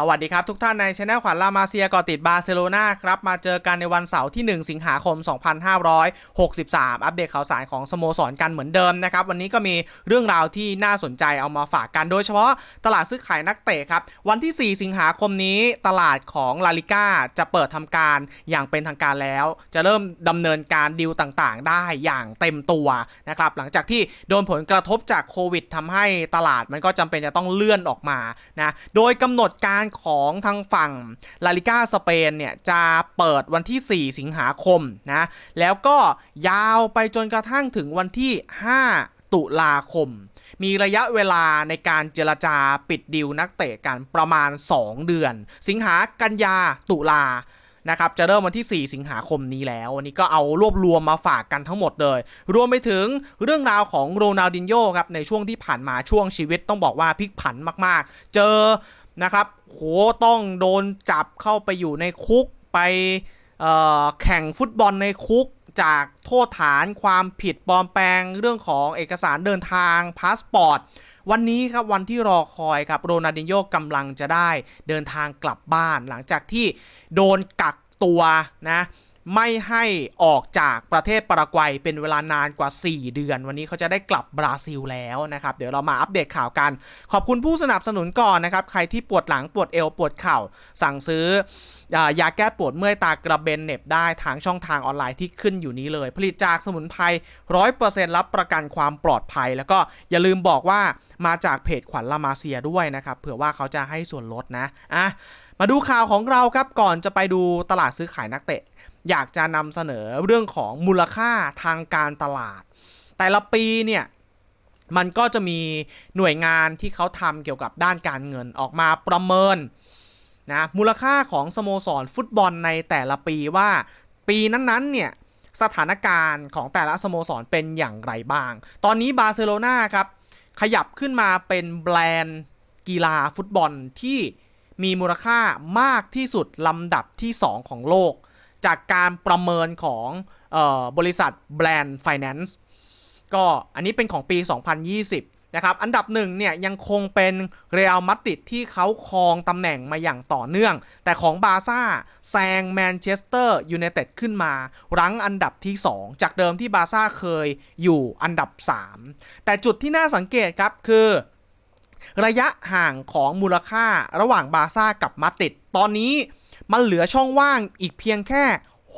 สวัสดีครับทุกท่านในช anel ขวัญลามาเซียก่อติดบาร์เซโลนาครับมาเจอกันในวันเสาร์ที่ 1 สิงหาคม 2563 อัปเดตข่าวสารของสโมสรกันเหมือนเดิมนะครับ วันนี้ก็มีเรื่องราวที่น่าสนใจเอามาฝากกันโดยเฉพาะตลาดซื้อขายนักเตะครับ วันที่ 4 สิงหาคมนี้ตลาดของลาลิก้าจะเปิดทำการอย่างเป็นทางการแล้ว จะเริ่มดำเนินการดีลต่างๆ ได้อย่างเต็มตัวนะครับหลังจากที่โดนผลกระทบจากโควิดทำให้ตลาดมันก็จำเป็นจะต้องเลื่อนออกมานะโดยกำหนดการของทางฝั่งลาลิก้าสเปนเนี่ยจะเปิดวันที่ 4 สิงหาคมนะแล้วก็ยาวไปจนกระทั่งถึงวันที่ 5 ตุลาคม มีระยะเวลาในการเจรจาปิดดิวนักเตะกันประมาณ 2 เดือน สิงหากันยาตุลานะครับจะเริ่มวันที่ 4 สิงหาคมนี้แล้ว วันนี้ก็เอารวบรวมมาฝากกันทั้งหมดเลย รวมไปถึงเรื่องราวของโรนัลดินโญ่ครับ ในช่วงที่ผ่านมาช่วงชีวิตต้องบอกว่าพลิกผันมาก ๆ เจอ นะครับโหต้องโดนจับเข้าไปอยู่ในคุกไปแข่งฟุตบอลในคุกจากโทษฐานความผิดปลอมแปลงเรื่องของเอกสารเดินทางพาสปอร์ตวันนี้ครับวันที่รอคอยครับโรนัลดินโญ่กำลังจะได้เดินทางกลับบ้านหลังจากที่โดนกักตัวนะ ไม่ให้ออกจากประเทศปารากวัยเป็นเวลานานกว่า 4 เดือน วันนี้เขาจะได้กลับบราซิลแล้วนะครับ เดี๋ยวเรามาอัปเดตข่าวกัน ขอบคุณผู้สนับสนุนก่อนนะครับ ใครที่ปวดหลังปวดเอวปวดเข่า สั่งซื้ออยาแก้ปวดเมื่อยตากระเบนเน็บได้ทางช่องทางออนไลน์ที่ขึ้นอยู่นี้เลย ผลิตจากสมุนไพรร้อยเปอร์เซ็นต์รับประกันความปลอดภัย แล้วก็อย่าลืมบอกว่ามาจากเพจขวัญลามาเซียด้วยนะครับเผื่อว่าเขาจะให้ส่วนลดนะอะมาดูข่าวของเราครับก่อนจะไปดูตลาดซื้อขายนักเตะ อยากจะนำเสนอเรื่องของมูลค่าทางการตลาด แต่ละปีเนี่ยมันก็จะมีหน่วยงานที่เขาทำเกี่ยวกับด้านการเงินออกมาประเมินนะมูลค่าของสโมสรฟุตบอลในแต่ละปีว่า ปีนั้นๆเนี่ยสถานการณ์ของแต่ละสโมสรเป็นอย่างไรบ้าง ตอนนี้บาร์เซโลนาครับขยับขึ้นมาเป็นแบรนด์กีฬาฟุตบอลที่มีมูลค่ามากที่สุดลำดับที่ 2 ของโลก จากการประเมินของออบริษัทแบรนด์ไฟแนนซ์ก็อันนี้เป็นของปี 2020 นะครับ อันดับหนึ่งเนี่ยยังคงเป็นเรอัลมาดริดที่เขาครองตำแหน่งมาอย่างต่อเนื่อง แต่ของบาร์ซ่าแซงแมนเชสเตอร์ยูไนเต็ดขึ้นมา รั้งอันดับที่ 2 จากเดิมที่บาร์ซ่าเคยอยู่อันดับ 3 แต่จุดที่น่าสังเกตครับคือระยะห่างของมูลค่าระหว่างบาร์ซ่ากับมาดริด ตอนนี้ มันเหลือช่องว่างอีกเพียงแค่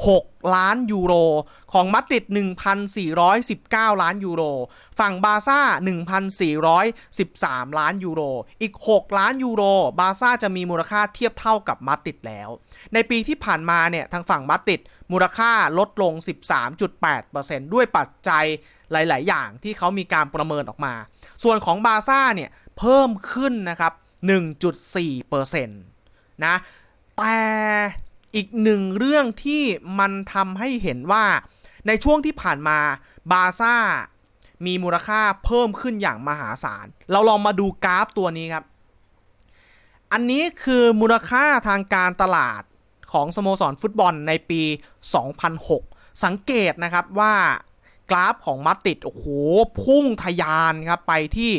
6 ล้านยูโร ของมาดริด1,419 ล้านยูโร ฝั่งบาร์ซ่า 1,413 ล้านยูโร อีก 6 ล้านยูโร บาซ่าจะมีมูลค่าเทียบเท่ากับมาดริดแล้ว ในปีที่ผ่านมาเนี่ยทางฝั่งมาดริดมูลค่าลดลง 13.8%ด้วยปัจจัยหลาย ๆ อย่างที่เขามีการประเมินออกมา ส่วนของบาซ่าเนี่ยเพิ่มขึ้นนะครับ 1.4%นะ แต่อีกหนึ่งเรื่องที่มันทำให้เห็นว่าในช่วงที่ผ่านมาบาซ่ามีมูลค่าเพิ่มขึ้นอย่างมหาศาล เราลองมาดูกราฟตัวนี้ครับ อันนี้คือมูลค่าทางการตลาดของสโมสรฟุตบอลในปี 2006 สังเกตนะครับว่ากราฟของมาดริดโอ้โหพุ่งทะยานครับไปที่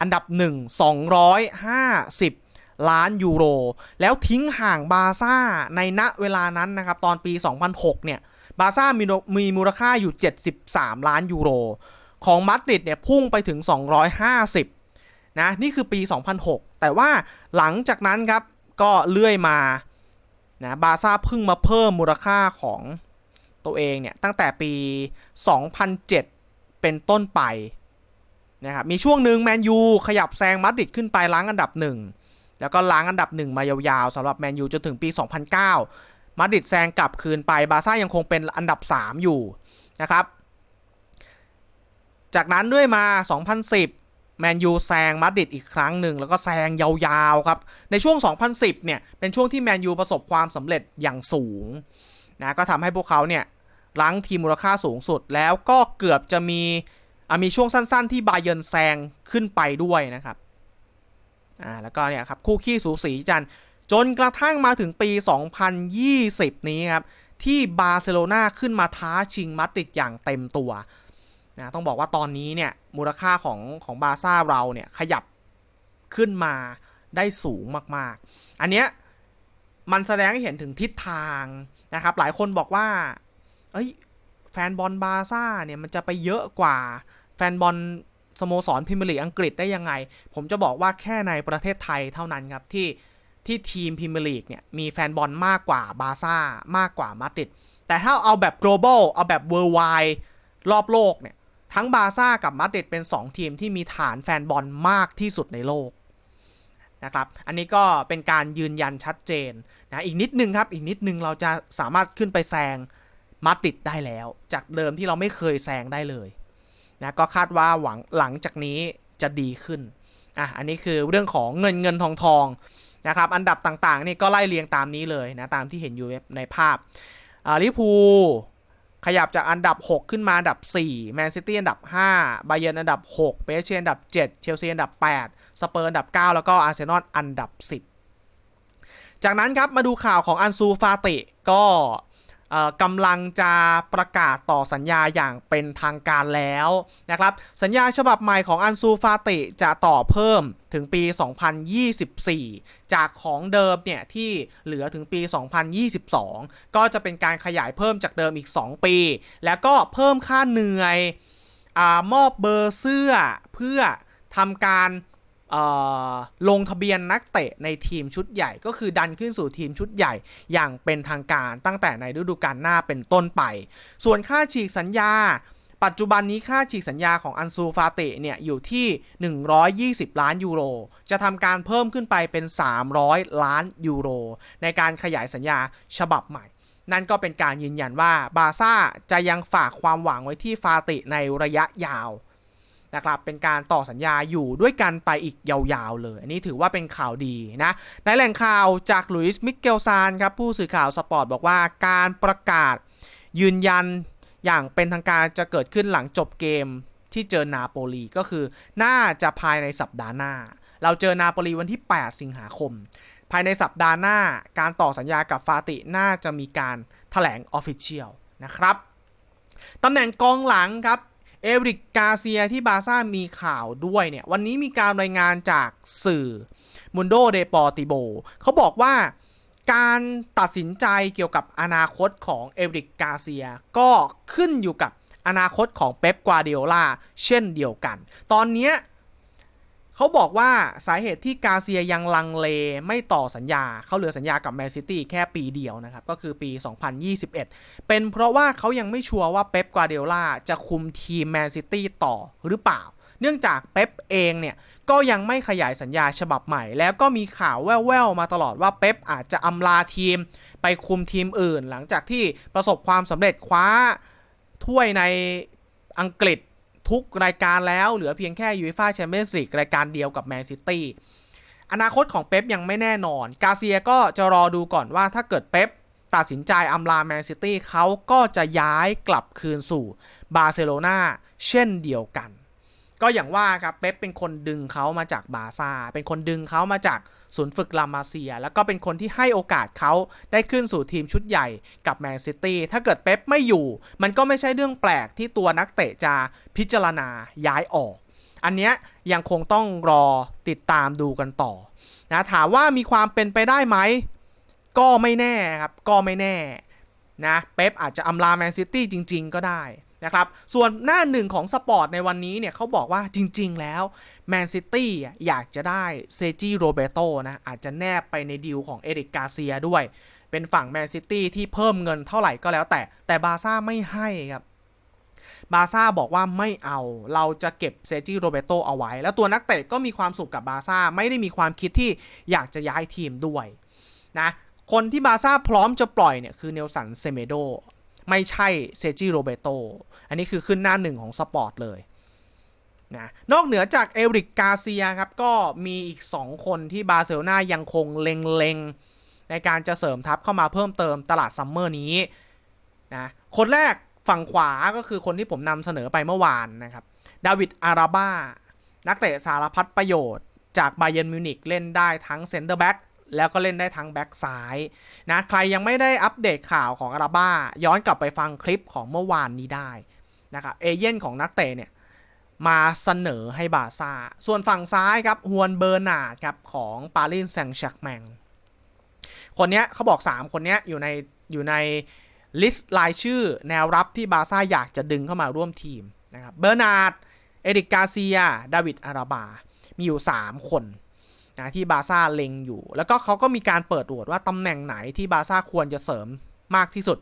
อันดับ 1 250 ล้านยูโร แล้วทิ้งห่างบาซ่าในณเวลานั้นนะครับ ตอนปี 2006 เนี่ย บาซ่ามีมีมูลค่าอยู่ 73 ล้านยูโร ของมาดริดเนี่ยพุ่งไปถึง 250 นะ นี่คือปี 2006 แต่ว่าหลังจากนั้นครับ ก็เลื่อยมา นะ บาซ่าเพิ่งมาเพิ่มมูลค่าของตัวเองเนี่ย ตั้งแต่ปี 2007 เป็นต้นไปนะครับ มีช่วงหนึ่งแมนยูขยับแซงมาดริดขึ้นไปล้างอันดับหนึ่ง แล้วก็ล้างอันดับหนึ่งมายาวๆสำหรับแมนยูจนถึงปี 2009 มาดริดแซงกลับคืนไปบาร์ซ่ายังคงเป็นอันดับ 3 อยู่นะครับจากนั้นด้วยมา 2010 แมนยูแซงมาดริดอีกครั้งหนึ่ง แล้วก็แซงยาวๆครับ ในช่วง 2010 เนี่ย เป็นช่วงที่แมนยูประสบความสำเร็จอย่างสูงนะ ก็ทำให้พวกเขาเนี่ยรั้งทีมมูลค่าสูงสุด แล้วก็เกือบจะมีมีช่วงสั้นๆ ที่บาเยิร์นแซงขึ้นไปด้วยนะครับ อ่าแล้วก็เนี่ยครับคู่ขี้สูสีจันจนกระทั่งมาถึงปี 2020 นี้ครับที่บาร์เซโลนาขึ้นมาท้าชิงมาดริดอย่างเต็มตัวนะต้องบอกว่าตอนนี้เนี่ยมูลค่าของของบาร์ซ่าเราเนี่ยขยับขึ้นมาได้สูงมากๆ อันเนี้ยมันแสดงให้เห็นถึงทิศทางนะครับหลายคนบอกว่าเอ้ยแฟนบอลบาร์ซ่าเนี่ยมันจะไปเยอะกว่าแฟนบอล สโมสรพรีเมียร์ลีกอังกฤษได้ยังไง ผมจะบอกว่าแค่ในประเทศไทยเท่านั้นครับที่ที่ทีมพรีเมียร์ลีกเนี่ยมีแฟนบอลมากกว่าบาซ่ามากกว่ามาดริดแต่ถ้าเอาแบบ global เอาแบบ worldwide รอบโลกเนี่ยทั้งบาซ่ากับมาดริดเป็น 2 ทีมที่มีฐานแฟนบอลมากที่สุดในโลกนะครับ อันนี้ก็เป็นการยืนยันชัดเจนนะอีกนิดนึงครับ อีกนิดนึงเราจะสามารถขึ้นไปแซงมาดริดได้แล้ว จากเดิมที่เราไม่เคยแซงได้เลย นะก็คาดว่าหวังหลังจากนี้จะดีขึ้นอะอันนี้คือเรื่องของเงินเงินทองทองนะครับอันดับต่างๆนี่ก็ไล่เรียงตามนี้เลยนะตามที่เห็นอยู่ในภาพอ่าลิพูขยับจากอันดับ 6 ขึ้นมาอันดับ4แมนซิตี้อันดับ5บาเยิร์นอันดับ6เปเชอันดับ 7 เชลซีอันดับ 8 สเปอร์อันดับ 9 แล้วก็อาร์เซนอลอันดับ 10 จากนั้นครับมาดูข่าวของอันซูฟาติก็ กำลังจะประกาศต่อสัญญาอย่างเป็นทางการแล้วนะครับสัญญาฉบับใหม่ของอันซูฟาติจะต่อเพิ่มถึงปี 2024 จากของเดิมเนี่ยที่เหลือถึงปี 2022 ก็จะเป็นการขยายเพิ่มจากเดิมอีก 2 ปี แล้วก็เพิ่มค่าเหนื่อยอมอบเบอร์เสื้อเพื่อทำการ ลงทะเบียนนักเตะในทีมชุดใหญ่ ก็คือดันขึ้นสู่ทีมชุดใหญ่ อย่างเป็นทางการตั้งแต่ในฤดูกาลหน้าเป็นต้นไป ส่วนค่าฉีกสัญญา ปัจจุบันนี้ค่าฉีกสัญญาของอันซูฟาเตเนี่ยอยู่ที่ 120 ล้านยูโร จะทำการเพิ่มขึ้นไปเป็น 300 ล้านยูโร ในการขยายสัญญาฉบับใหม่นั่นก็เป็นการยืนยันว่าบาร์ซ่าจะยังฝากความหวังไว้ที่ฟาติในระยะยาว นะครับเป็นการต่อสัญญาอยู่ด้วยกันไปอีกยาวๆเลย อันนี้ถือว่าเป็นข่าวดีนะ ในแหล่งข่าวจากลุยส์มิเกลซานครับผู้สื่อข่าวสปอร์ตบอกว่าการประกาศยืนยันอย่างเป็นทางการจะเกิดขึ้นหลังจบเกมที่เจอนาโปลีก็คือ น่าจะภายในสัปดาห์หน้า เราเจอนาโปลีวันที่ 8 สิงหาคม ภายในสัปดาห์หน้าการต่อสัญญากับฟาติน่าจะมีการถแถลงออฟฟิเชียลนะครับตำแหน่งกองหลังครับ เอริกกาเซียที่บาร์ซ่ามีข่าวด้วยเนี่ย วันนี้มีการรายงานจากสื่อมุนโดเดปอติโบเขาบอกว่าการตัดสินใจเกี่ยวกับอนาคตของเอริกกาเซีย ก็ขึ้นอยู่กับอนาคตของเป๊ป กวาเดียลาเช่นเดียวกัน ตอนนี้ เขาบอกว่าสาเหตุที่กาเซียยังลังเลไม่ต่อสัญญา เขาเหลือสัญญากับแมนซิตี้แค่ปีเดียวนะครับ ก็คือปี 2021 เป็นเพราะว่าเขายังไม่ชัวร์ว่าเป๊ปกวาเดียลาจะคุมทีมแมนซิตี้ต่อหรือเปล่า เนื่องจากเป๊ปเองเนี่ย ก็ยังไม่ขยายสัญญาฉบับใหม่ แล้วก็มีข่าวแว่วๆมาตลอดว่าเป๊ปอาจจะอำลาทีม ไปคุมทีมอื่น หลังจากที่ประสบความสำเร็จคว้าถ้วยในอังกฤษ ทุกรายการแล้วเหลือเพียงแค่ยูฟ่าแชมเปี้ยนส์ลีกรายการเดียวกับแมนซิตี้อนาคตของเป๊ปยังไม่แน่นอน กาเซียก็จะรอดูก่อนว่าถ้าเกิดเป๊ปตัดสินใจอำลาแมนซิตี้เขาก็จะย้ายกลับคืนสู่บาร์เซโลนาเช่นเดียวกัน ก็อย่างว่าครับเป๊ปเป็นคนดึงเขามาจากบาร์ซาเป็นคนดึงเขามาจาก ศูนย์ฝึกลามาเซีย แล้วก็เป็นคนที่ให้โอกาสเขาได้ขึ้นสู่ทีมชุดใหญ่กับแมนซิตี้ถ้าเกิดเป๊ปไม่อยู่ มันก็ไม่ใช่เรื่องแปลกที่ตัวนักเตะจะพิจารณาย้ายออก อันเนี้ยยังคงต้องรอติดตามดูกันต่อนะถามว่ามีความเป็นไปได้ไหมก็ไม่แน่ครับก็ไม่แน่นะเป๊ปอาจจะอำลาแมนซิตี้จริง ๆ ก็ได้ นะครับ ส่วนหน้าหนึ่งของสปอร์ตในวันนี้เนี่ยเขาบอกว่าจริง ๆ แล้วแมนซิตี้อยากจะได้เซจิโรเบโตนะอาจจะแนบไปในดีลของเอริกกาเซียด้วย เป็นฝั่งแมนซิตี้ที่เพิ่มเงินเท่าไหร่ก็แล้วแต่ แต่บาซ่าไม่ให้ครับบาซ่าบอกว่าไม่เอา เราจะเก็บเซจิโรเบโตเอาไว้ แล้วตัวนักเตะก็มีความสุขกับบาซ่า ไม่ได้มีความคิดที่อยากจะย้ายทีมด้วยนะ คนที่บาซ่าพร้อมจะปล่อยเนี่ยคือเนลสันเซเมโด ไม่ใช่เซจิโรเบโต อันนี้คือขึ้นหน้าหนึ่งของสปอร์ตเลยนะนอกเหนือจากเอริกกาเซียครับ ก็มีอีก 2 คนที่บาร์เซโลนายังคงเล็งๆ ในการจะเสริมทัพเข้ามาเพิ่มเติมตลาดซัมเมอร์นี้นะคนแรกฝั่งขวาก็คือคนที่ผมนำเสนอไปเมื่อวานนะครับดาวิดอาราบ้า นักเตะสารพัดประโยชน์จากไบเย r n มิวนิกเล่นได้ทั้งเซนเตอร์แบ็ก แล้วก็เล่นได้ทั้งแบ็กซ้ายนะใครยังไม่ได้อัปเดตข่าวของอาราบ้า ย้อนกลับไปฟังคลิปของเมื่อวานนี้ได้นะครับเอเย่นของนักเตะเนี่ยมาเสนอให้บาซ่า ส่วนฝั่งซ้ายครับฮวนเบอร์นาดครับของปารีสแซงต์แชร์แมงคนเนี้ยเขาบอก 3 คนเนี้ยอยู่ในอยู่ในลิสต์รายชื่อแนวรับที่บาซ่าอยากจะดึงเข้ามาร่วมทีมนะครับเบอร์นาดเอริกกาเซีย ดาวิดอาราบา มีอยู่ 3 คน นะที่บาซ่าเล็งอยู่ แล้วก็เขาก็มีการเปิดโหวตว่าตำแหน่งไหนที่บาซ่าควรจะเสริมมากที่สุด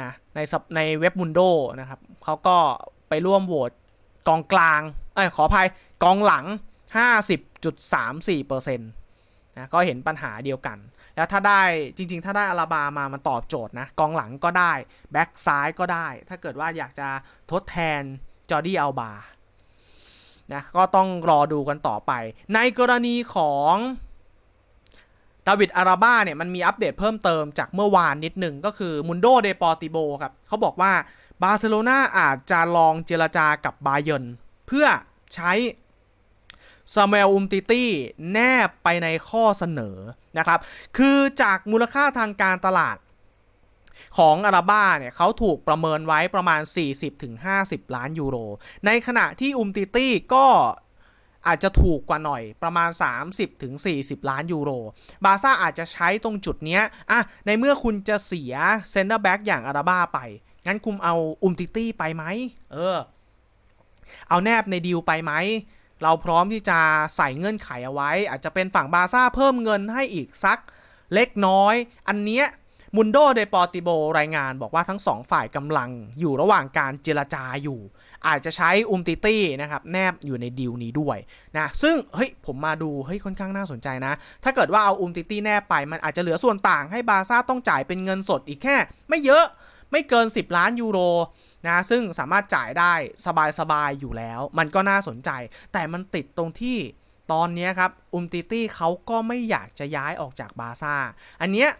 นะในในเว็บมุนโดนะครับเขาก็ไปร่วมโหวตกองกลางเอ้ยขออภัยกองหลัง 50.34%นะก็เห็นปัญหาเดียวกัน แล้วถ้าได้จริง ๆ ถ้าได้อาราบามามันตอบโจทย์นะกองหลังก็ได้ แบ็กซ้ายก็ได้ ถ้าเกิดว่าอยากจะทดแทนจอร์ดี้อัลบา นะก็ต้องรอดูกันต่อไป ในกรณีของดาวิดอาราบ้าเนี่ยมันมีอัปเดตเพิ่มเติมจากเมื่อวานนิดหนึ่งก็คือมุนโดเดปอติโบครับเขาบอกว่าบาร์เซโลนาอาจจะลองเจรจากับบาเยนเพื่อใช้ซามูเอลอุมติตี้แนบไปในข้อเสนอนะครับ คือจากมูลค่าทางการตลาด ของอาราบ้าเนี่ยเขาถูกประเมินไว้ประมาณ 40-50 ล้านยูโร ในขณะที่อุมติตี้ก็อาจจะถูกกว่าหน่อยประมาณ 30-40 ล้านยูโร บาซ่าอาจจะใช้ตรงจุดเนี้ยอะในเมื่อคุณจะเสียเซนเตอร์แบ็กอย่างอาราบ้าไป งั้นคุมเอาอุมติตี้ไปไหม เออ เอาแนบในดีลไปไหม เราพร้อมที่จะใส่เงื่อนไขเอาไว้ อาจจะเป็นฝั่งบาซ่าเพิ่มเงินให้อีกสักเล็กน้อย อันเนี้ย มุนโดเดปอติโบรายงานบอกว่าทั้งสองฝ่ายกำลังอยู่ระหว่างการเจรจาอยู่ อาจจะใช้อุมติตี้นะครับแนบอยู่ในดีลนี้ด้วยนะซึ่งเฮ้ยผมมาดูเฮ้ยค่อนข้างน่าสนใจนะ ถ้าเกิดว่าเอาอุมติตี้แนบไปมันอาจจะเหลือส่วนต่างให้บาซ่าต้องจ่ายเป็นเงินสดอีกแค่ ไม่เยอะไม่เกิน 10 ล้านยูโรนะซึ่งสามารถจ่ายได้สบายๆอยู่แล้ว มันก็น่าสนใจ แต่มันติดตรงที่ตอนนี้ครับอุมติตี้เขาก็ไม่อยากจะย้ายออกจากบาซ่าอันเนี้ย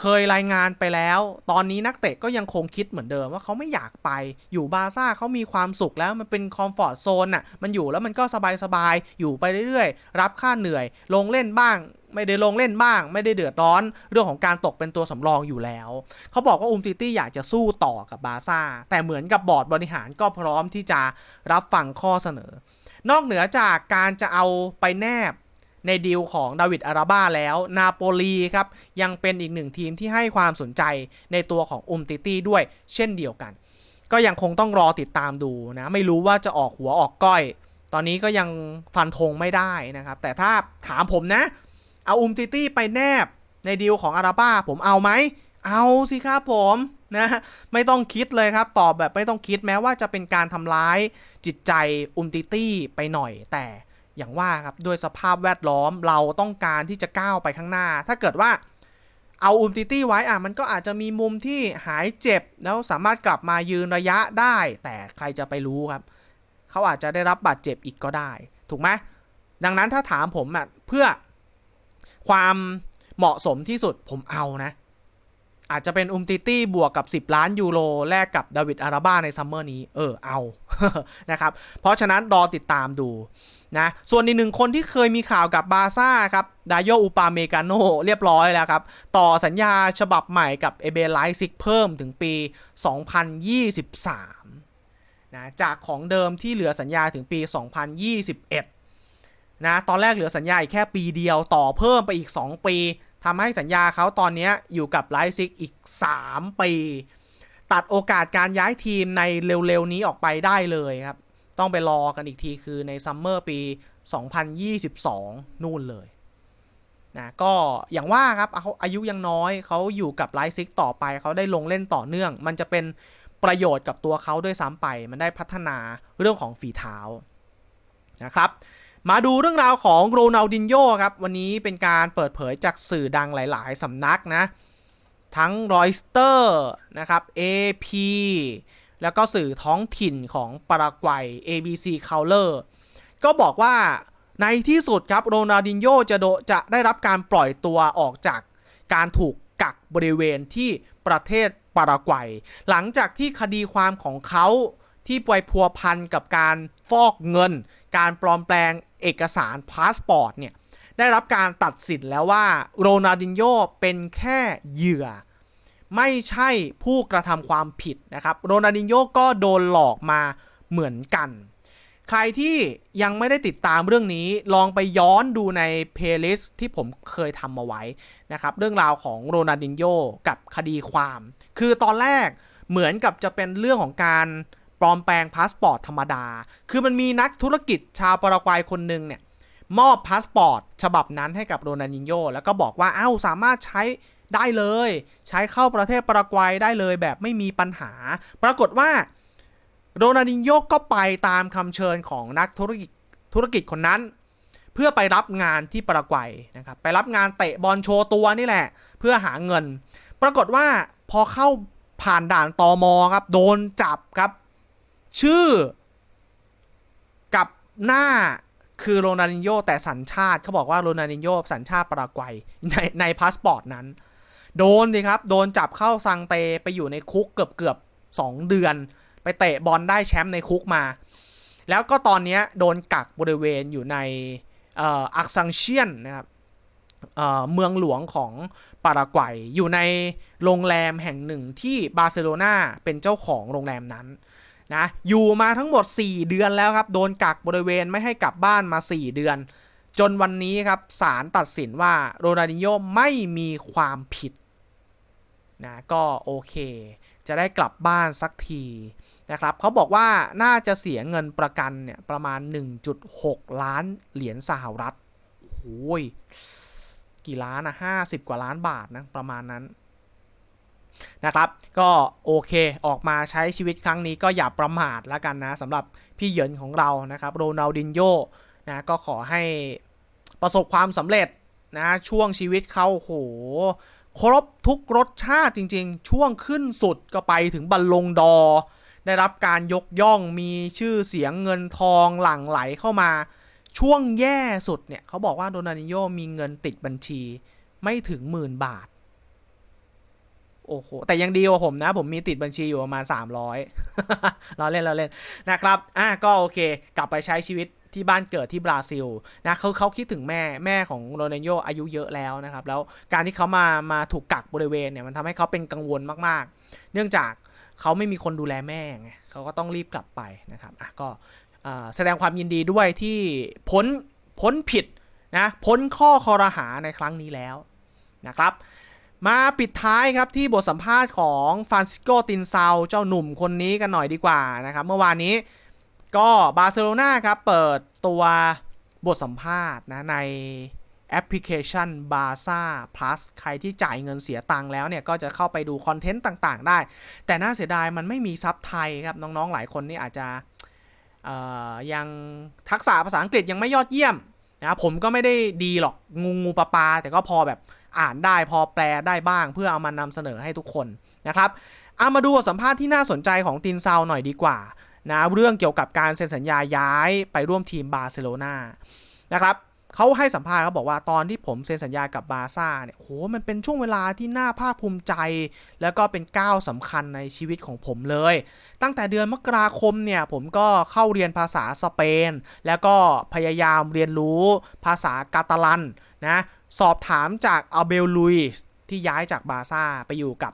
เคยรายงานไปแล้ว ตอนนี้นักเตะก็ยังคงคิดเหมือนเดิมว่าเขาไม่อยากไป อยู่บาซ่าเขามีความสุขแล้วมันเป็นคอมฟอร์ทโซนน่ะ มันอยู่แล้วมันก็สบายๆ อยู่ไปเรื่อยๆ รับค่าเหนื่อย ลงเล่นบ้าง ไม่ได้ลงเล่นบ้าง ไม่ได้เดือดร้อน เรื่องของการตกเป็นตัวสำรองอยู่แล้ว เขาบอกว่าอุมติตี้อยากจะสู้ต่อกับบาซ่า แต่เหมือนกับบอร์ดบริหารก็พร้อมที่จะรับฟังข้อเสนอ นอกเหนือจากการจะเอาไปแนบ ในดีลของดาวิดอาราบ้าแล้วนาโปลีครับยังเป็นอีกหนึ่งทีมที่ให้ความสนใจในตัวของอุมติตี้ด้วยเช่นเดียวกัน ก็ยังคงต้องรอติดตามดูนะไม่รู้ว่าจะออกหัวออกก้อย ตอนนี้ก็ยังฟันธงไม่ได้นะครับ แต่ถ้าถามผมนะ เอาอุมติตี้ไปแนบในดีลของอาราบ้าผมเอาไหมเอาสิครับผมนะไม่ต้องคิดเลยครับ ตอบแบบไม่ต้องคิดแม้ว่าจะเป็นการทำร้ายจิตใจอุมติตี้ไปหน่อยแต่ อย่างว่าครับด้วยสภาพแวดล้อมเราต้องการที่จะก้าวไปข้างหน้า ถ้าเกิดว่าเอาอุมติตี้ไว้อะมันก็อาจจะมีมุมที่หายเจ็บ แล้วสามารถกลับมายืนระยะได้ แต่ใครจะไปรู้ครับ เขาอาจจะได้รับบาดเจ็บอีกก็ได้ ถูกไหมดังนั้นถ้าถามผมอะเพื่อความเหมาะสมที่สุดผมเอานะ อาจจะเป็นอุมติตี้บวกกับ 10 ล้านยูโรแลกกับดาวิดอาราบ้าในซัมเมอร์นี้ เออเอานะครับเพราะฉะนั้นรอติดตามดู นะส่วนอีกหนึ่งคนที่เคยมีข่าวกับบาซ่าครับดายโยอุปาเมกาโนเรียบร้อยแล้วครับ ต่อสัญญาฉบับใหม่กับเอเบไลซิกเพิ่มถึงปี 2023นะจากของเดิมที่เหลือสัญญาถึงปี 2021นะตอนแรกเหลือสัญญาอีกแค่ปีเดียวต่อเพิ่มไปอีก 2 ปีทำให้สัญญาเขาตอนนี้อยู่กับไลซิกอีก 3 ปี ตัดโอกาสการย้ายทีมในเร็วๆนี้ออกไปได้เลยครับ ต้องไปรอกันอีกทีคือในซัมเมอร์ปี 2022 นู่นเลยนะก็อย่างว่าครับเขาอายุยังน้อยเขาอยู่กับไลซิกต่อไปเขาได้ลงเล่นต่อเนื่อง มันจะเป็นประโยชน์กับตัวเขาด้วยซ้ำไป มันได้พัฒนาเรื่องของฝีเท้านะครับมาดูเรื่องราวของโรนัลดินโญ่ครับ วันนี้เป็นการเปิดเผยจากสื่อดังหลาย ๆ สำนักนะ ทั้งรอยสเตอร์นะครับ AP แล้วก็สื่อท้องถิ่นของปารากวัย ABC Color ก็บอกว่าในที่สุดครับโรนัลดินโญจะโดจะได้รับการปล่อยตัวออกจากการถูกกักบริเวณที่ประเทศปารากวัย หลังจากที่คดีความของเขาที่ไปพัวพันกับการฟอกเงิน การปลอมแปลงเอกสารพาสปอร์ตเนี่ยได้รับการตัดสินแล้วว่าโรนัลดินโญเป็นแค่เหยื่อ ไม่ใช่ผู้กระทำความผิดนะครับโรนัลดินโญก็โดนหลอกมาเหมือนกัน ใครที่ยังไม่ได้ติดตามเรื่องนี้ลองไปย้อนดูในเพลย์ลิสต์ที่ผมเคยทำมาไว้นะครับเรื่องราวของโรนัลดินโญกับคดีความ คือตอนแรกเหมือนกับจะเป็นเรื่องของการปลอมแปลงพาสปอร์ตธรรมดา คือมันมีนักธุรกิจชาวปารากวัยคนหนึ่งเนี่ยมอบพาสปอร์ตฉบับนั้นให้กับโรนัลดินโญแล้วก็บอกว่าเอ้าสามารถใช้ ได้เลย ใช้เข้าประเทศปารากวัยได้เลยแบบไม่มีปัญหา ปรากฏว่าโรนัลดินโญก็ไปตามคำเชิญของนักธุรกิจธุรกิจคนนั้น เพื่อไปรับงานที่ปารากวัยนะครับไปรับงานเตะบอลโชว์ตัวนี่แหละ เพื่อหาเงิน ปรากฏว่าพอเข้าผ่านด่านตอมอครับโดนจับครับ ชื่อ กับหน้าคือโรนัลดินโญแต่สัญชาติเขาบอกว่าโรนัลดินโญสัญชาติปารากวัยในในพาสปอร์ตนั้น โดนดิครับ โดนจับเข้าซังเตไปอยู่ในคุกเกือบเกือบสองเดือน ไปเตะบอลได้แชมป์ในคุกมา แล้วก็ตอนนี้โดนกักบริเวณอยู่ในอักซังเชียนนะครับเมืองหลวงของปารากวัย อยู่ในโรงแรมแห่งหนึ่งที่บาร์เซโลนาเป็นเจ้าของโรงแรมนั้นนะอยู่มาทั้งหมด 4 เดือนแล้วครับ โดนกักบริเวณไม่ให้กลับบ้านมา 4 เดือน จนวันนี้ครับศาลตัดสินว่าโรนัลดิโญไม่มีความผิด นะก็โอเค จะได้กลับบ้านสักทีนะครับเขาบอกว่าน่าจะเสียเงินประกันเนี่ยประมาณ 1.6 ล้านเหรียญสหรัฐโอ้ยกี่ล้านนะ50 กว่าล้านบาทนะประมาณนั้นนะครับ ก็โอเคออกมาใช้ชีวิตครั้งนี้ก็อย่าประมาทแล้วกันนะสำหรับพี่เหยินของเรานะครับโรนัลดินโญนะก็ขอให้ประสบความสำเร็จนะช่วงชีวิตเขาโห ครบทุกรสชาติจริง ๆ ช่วงขึ้นสุดก็ไปถึงบัลลงก์ดอ ได้รับการยกย่องมีชื่อเสียงเงินทองหลั่งไหลเข้ามา ช่วงแย่สุดเนี่ยเขาบอกว่าโรนัลดิโญมีเงินติดบัญชี ไม่ถึงหมื่นบาท โอ้โห แต่ยังดีกว่าผมนะ ผมมีติดบัญชีอยู่ประมาณ 300เราเล่นเราเล่นนะครับ อะก็โอเค กลับไปใช้ชีวิต ที่บ้านเกิดที่บราซิลนะเขาเขาคิดถึงแม่แม่ของโรนัลโญอายุเยอะแล้วนะครับแล้วการที่เขามามาถูกกักบริเวณเนี่ยมันทำให้เขาเป็นกังวลมากๆ เนื่องจากเขาไม่มีคนดูแลแม่ไงเขาก็ต้องรีบกลับไปนะครับอะก็แสดงความยินดีด้วยที่พ้นพ้นผิดนะพ้นข้อคอรหาในครั้งนี้แล้วนะครับมาปิดท้ายครับที่บทสัมภาษณ์ของฟรานซิโกตินเซาเจ้าหนุ่มคนนี้กันหน่อยดีกว่านะครับ เมื่อวานนี้ ก็บาร์เซโลนาครับ เปิดตัวบทสัมภาษณ์นะ ในแอปพลิเคชัน b a r c a Plus ใครที่จ่ายเงินเสียตังค์แล้วเนี่ย ก็จะเข้าไปดูคอนเทนต์ต่างๆ ได้ แต่น่าเสียดายมันไม่มีซับไทยครับ น้องๆ หลายคนนี่อาจจะยังทักษะภาษาอังกฤษยังไม่ยอดเยี่ยมนะผมก็ไม่ได้ดีหรอกงูงูปลาปลาแต่ก็พอแบบอ่านได้พอแปลได้บ้าง เพื่อเอามานำเสนอให้ทุกคนนะครับเอามาดูบทสัมภาษณ์ที่น่าสนใจของตินซาวหน่อยดีกว่า นะเรื่องเกี่ยวกับการเซ็นสัญญาย้ายไปร่วมทีมบาร์เซโลนานะครับเขาให้สัมภาษณ์เขาบอกว่าตอนที่ผมเซ็นสัญญากับบาร์ซ่าเนี่ยโหมันเป็นช่วงเวลาที่น่าภาคภูมิใจ แล้วก็เป็นก้าวสำคัญในชีวิตของผมเลย ตั้งแต่เดือนมกราคมเนี่ยผมก็เข้าเรียนภาษาสเปน แล้วก็พยายามเรียนรู้ภาษากาตาลันนะสอบถามจากอัลเบลลุยส์ที่ย้ายจากบาร์ซ่าไปอยู่กับ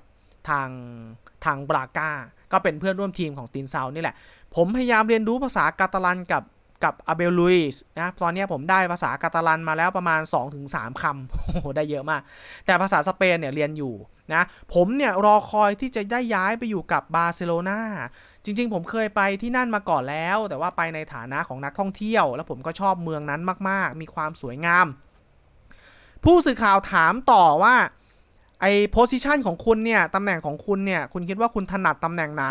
ทางทางบราก้า ก็เป็นเพื่อนร่วมทีมของตินเซานี่แหละ ผมพยายามเรียนรู้ภาษากาตาลันกับกับอาเบลลุยส์นะตอนนี้ผมได้ภาษากาตาลันมาแล้วประมาณ 2-3คำโอ้โหได้เยอะมาก แต่ภาษาสเปนเนี่ยเรียนอยู่นะผมเนี่ยรอคอยที่จะได้ย้ายไปอยู่กับบาร์เซโลนาจริงๆ ผมเคยไปที่นั่นมาก่อนแล้ว แต่ว่าไปในฐานะของนักท่องเที่ยว แล้วผมก็ชอบเมืองนั้นมาก ๆ มีความสวยงาม ผู้สื่อข่าวถามต่อว่า ไอ้โพสิชันของคุณเนี่ยตำแหน่งของคุณเนี่ยคุณคิดว่าคุณถนัดตำแหน่งไหน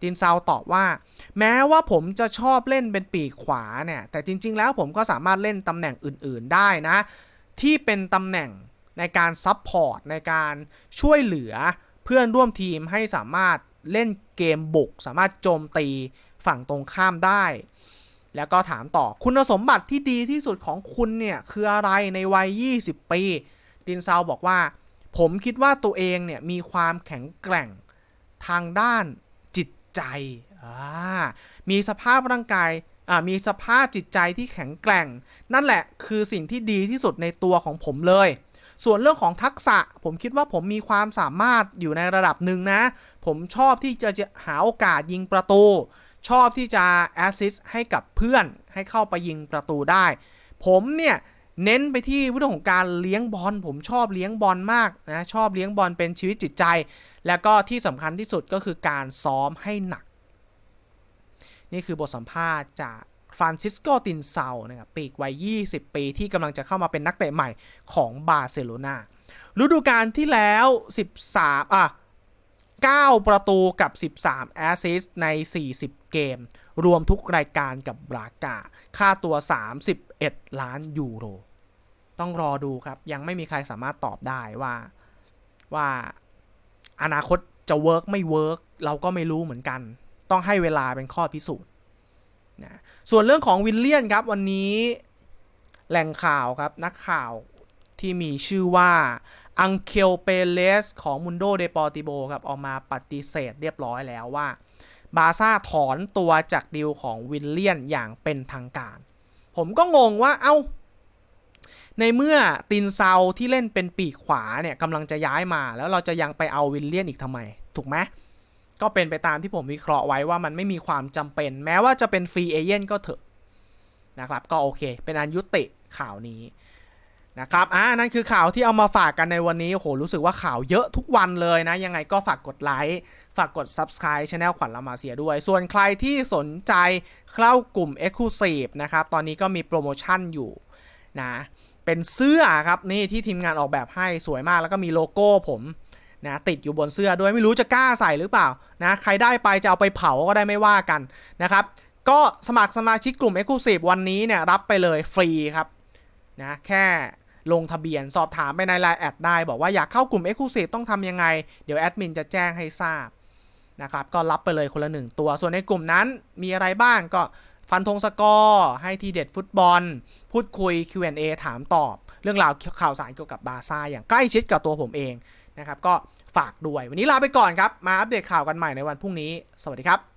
ตินซาวตอบว่า แม้ว่าผมจะชอบเล่นเป็นปีกขวาเนี่ยแต่จริง ๆ แล้วผมก็สามารถเล่นตำแหน่งอื่น ๆ ได้นะ ที่เป็นตำแหน่งในการซับพอร์ตในการช่วยเหลือเพื่อนร่วมทีมให้สามารถเล่นเกมบุก สามารถโจมตีฝั่งตรงข้ามได้ แล้วก็ถามต่อคุณสมบัติที่ดีที่สุดของคุณเนี่ยคืออะไรในวัย 20 ปี ตินซาวบอกว่า ผมคิดว่าตัวเองเนี่ยมีความแข็งแกร่งทางด้านจิตใจ มีสภาพร่างกายมีสภาพจิตใจที่แข็งแกร่ง นั่นแหละคือสิ่งที่ดีที่สุดในตัวของผมเลย ส่วนเรื่องของทักษะ ผมคิดว่าผมมีความสามารถอยู่ในระดับหนึ่งนะ ผมชอบที่จะจะหาโอกาสยิงประตู ชอบที่จะแอสซิสต์ให้กับเพื่อนให้เข้าไปยิงประตูได้ ผมเนี่ย เน้นไปที่เรื่องของการเลี้ยงบอลผมชอบเลี้ยงบอลมากนะชอบเลี้ยงบอลเป็นชีวิตจิตใจ แล้วก็ที่สำคัญที่สุดก็คือการซ้อมให้หนัก นี่คือบทสัมภาษณ์จากฟรานซิสโกตินเซานะครับปีกวัย 20 ปีที่กำลังจะเข้ามาเป็นนักเตะใหม่ของบาร์เซโลนาฤดูกาลที่แล้ว 13 อะ 9 ประตูกับ 13 แอสซิสใน 40 เกม รวมทุกรายการกับบรากา ค่าตัว 31 ล้านยูโร ต้องรอดูครับ ยังไม่มีใครสามารถตอบได้ว่าว่าอนาคตจะเวิร์กไม่เวิร์กเราก็ไม่รู้เหมือนกัน ต้องให้เวลาเป็นข้อพิสูจน์นะส่วนเรื่องของวิลเลียนครับวันนี้แหล่งข่าวครับนักข่าวที่มีชื่อว่าอังเคลเปเลสของมุนโดเดปอร์ติโบครับออกมาปฏิเสธเรียบร้อยแล้วว่าบาซ่าถอนตัวจากดีลของวิลเลียนอย่างเป็นทางการ ผมก็งงว่าเอ้า ในเมื่อตินเซาที่เล่นเป็นปีกขวาเนี่ยกำลังจะย้ายมา แล้วเราจะยังไปเอาวิลเลียนอีกทำไม ถูกไหมก็เป็นไปตามที่ผมวิเคราะห์ไว้ว่ามันไม่มีความจำเป็น แม้ว่าจะเป็นฟรีเอเย่นก็เถอะนะครับ ก็โอเค เป็นอันยุติข่าวนี้นะครับอ่านั่นคือข่าวที่เอามาฝากกันในวันนี้โอ้โหรู้สึกว่าข่าวเยอะทุกวันเลยนะ ยังไงก็ฝากกดไลค์ ฝากกด Subscribe Channel ขวัญละมาเสียด้วย ส่วนใครที่สนใจเข้ากลุ่ม Exclusive นะครับ ตอนนี้ก็มีโปรโมชั่นอยู่นะ เป็นเสื้อครับนี่ที่ทีมงานออกแบบให้สวยมากแล้วก็มีโลโก้ผมนะติดอยู่บนเสื้อด้วยไม่รู้จะกล้าใส่หรือเปล่านะใครได้ไปจะเอาไปเผาก็ได้ไม่ว่ากันนะครับ ก็สมัครสมาชิกกลุ่ม Exclusive วันนี้เนี่ยรับไปเลยฟรีครับนะแค่ลงทะเบียนสอบถามไปในไลน์แอดได้บอกว่าอยากเข้ากลุ่ม Exclusive ต้องทำยังไง เดี๋ยวแอดมินจะแจ้งให้ทราบนะครับก็รับไปเลยคนละหนึ่งตัว ส่วนในกลุ่มนั้นมีอะไรบ้างก็ ฟันธงสกอร์ ให้ทีเด็ดฟุตบอล พูดคุย Q&A ถามตอบ เรื่องราวข่าวสารเกี่ยวกับบาซ่าอย่างใกล้ชิดกับตัวผมเองนะครับ ก็ฝากด้วย วันนี้ลาไปก่อนครับ มาอัปเดตข่าวกันใหม่ในวันพรุ่งนี้ สวัสดีครับ